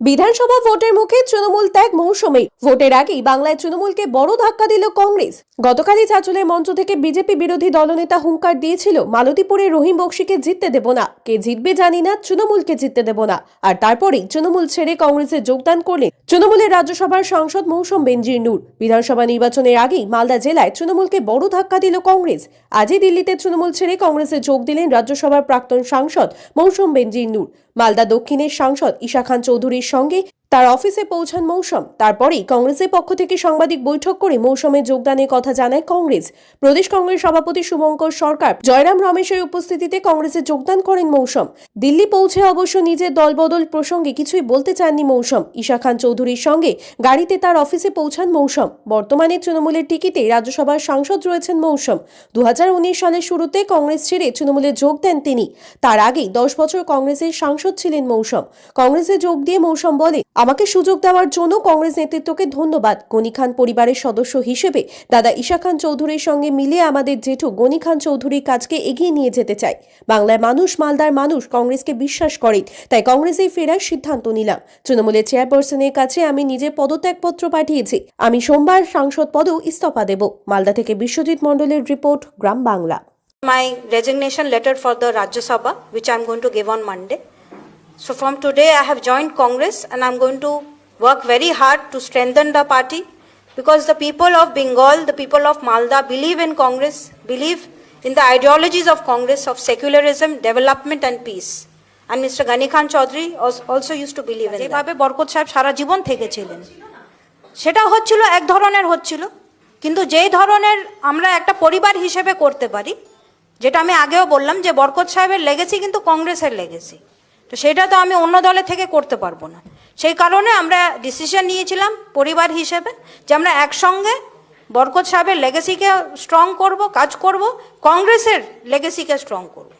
বিধানসভা ভোটের মুখে তৃণমূল ত্যাগ মৌসুমে ভোটের আগেই বাংলায় তৃণমূলকে বড় ধাক্কা দিল কংগ্রেস। গতকালই চাঁচলের মঞ্চ থেকে বিজেপি বিরোধী দলনেতা হুঙ্কার দিয়েছিল মালতীপুরে রহিম বক্সিকে জিততে দেব না। কে জিতবে জানি না, তৃণমূলকে জিততে দেব না। আর তারপরেই তৃণমূল ছেড়ে কংগ্রেসে যোগদান করলেন তৃণমূলের রাজ্যসভার সাংসদ মৌসুম বেনজির নূর। বিধানসভা নির্বাচনের আগেই মালদা জেলায় তৃণমূলকে বড় ধাক্কা দিল কংগ্রেস। আজই দিল্লিতে তৃণমূল ছেড়ে কংগ্রেসে যোগ দিলেন রাজ্যসভার প্রাক্তন সাংসদ মৌসুম বেনজির নূর। মালদা দক্ষিণের সাংসদ ঈশা খান চৌধুরীর সঙ্গে তার অফিসে পৌঁছান মৌসুম। তারপরেই কংগ্রেসের পক্ষ থেকে সাংবাদিক বৈঠক করে মৌসুমের যোগদানের কথা জানায় কংগ্রেস। প্রদেশ কংগ্রেস সভাপতি শুভঙ্কর সরকার জয়রাম রমেশের উপস্থিতিতে কংগ্রেসে যোগদান করেন মৌসুম। দিল্লি পৌঁছে অবশ্য নিজের দলবদল প্রসঙ্গে কিছুই বলতে চাননি মৌসুম। ঈশা খান চৌধুরীর সঙ্গে গাড়িতে তার অফিসে পৌঁছান মৌসুম। বর্তমানে তৃণমূলের টিকিটে রাজ্যসভার সাংসদ রয়েছেন মৌসুম। দু সালের শুরুতে কংগ্রেস ছেড়ে তৃণমূলে যোগ দেন তিনি। তার আগেই দশ বছর কংগ্রেসের সাংসদ ছিলেন মৌসুম। কংগ্রেসে যোগ দিয়ে মৌসুম বলে আমাকে সুযোগ দেওয়ার জন্য কংগ্রেস নেতৃত্বকে ধন্যবাদ। গনি খান পরিবারের সদস্য হিসেবে দাদা ঈশা খান চৌধুরীর সঙ্গে মিলে আমাদের জেঠু গনি খান চৌধুরীর কাজকে এগিয়ে নিয়ে যেতে চাই বাংলার মানুষ মালদার মানুষ কংগ্রেসকে বিশ্বাস করেন তাই কংগ্রেসেই ফেরার সিদ্ধান্ত নিলাম। তৃণমূলের চেয়ারপারসনের কাছে আমি নিজে পদত্যাগপত্র পাঠিয়েছি। আমি সোমবার সাংসদ পদেও ইস্তফা দেব। মালদা থেকে বিশ্বজিৎ মণ্ডলের রিপোর্ট গ্রাম বাংলা। My resignation letter for the Rajya Sabha, which I'm going to give on Monday. So from today, I have joined Congress and I'm going to work very hard to strengthen the party because the people of Bengal, the people of Malda believe in Congress, believe in the ideologies of Congress of secularism, development and peace. And Mr. Ghani Khan Chaudhary also used to believe in that. Barkat সাহেব সারা জীবন থেকেছিলেন সেটা হচ্ছিল এক ধরনের হচ্ছিল কিন্তু যেই ধরনের আমরা একটা পরিবার হিসেবে করতে পারি যেটা আমি আগেও বললাম যে বরকত সাহেবের লেগেছি কিন্তু কংগ্রেসের লেগেছি তো সেটা তো আমি অন্য দলের থেকে করতে পারব না। সেই কারণে আমরা ডিসিশন নিয়েছিলাম পরিবার হিসেবে যে আমরা একসঙ্গে বরকত সাহেবের লেগেসিকে স্ট্রং করব, কাজ করব, কংগ্রেসের লেগেসিকে স্ট্রং করব।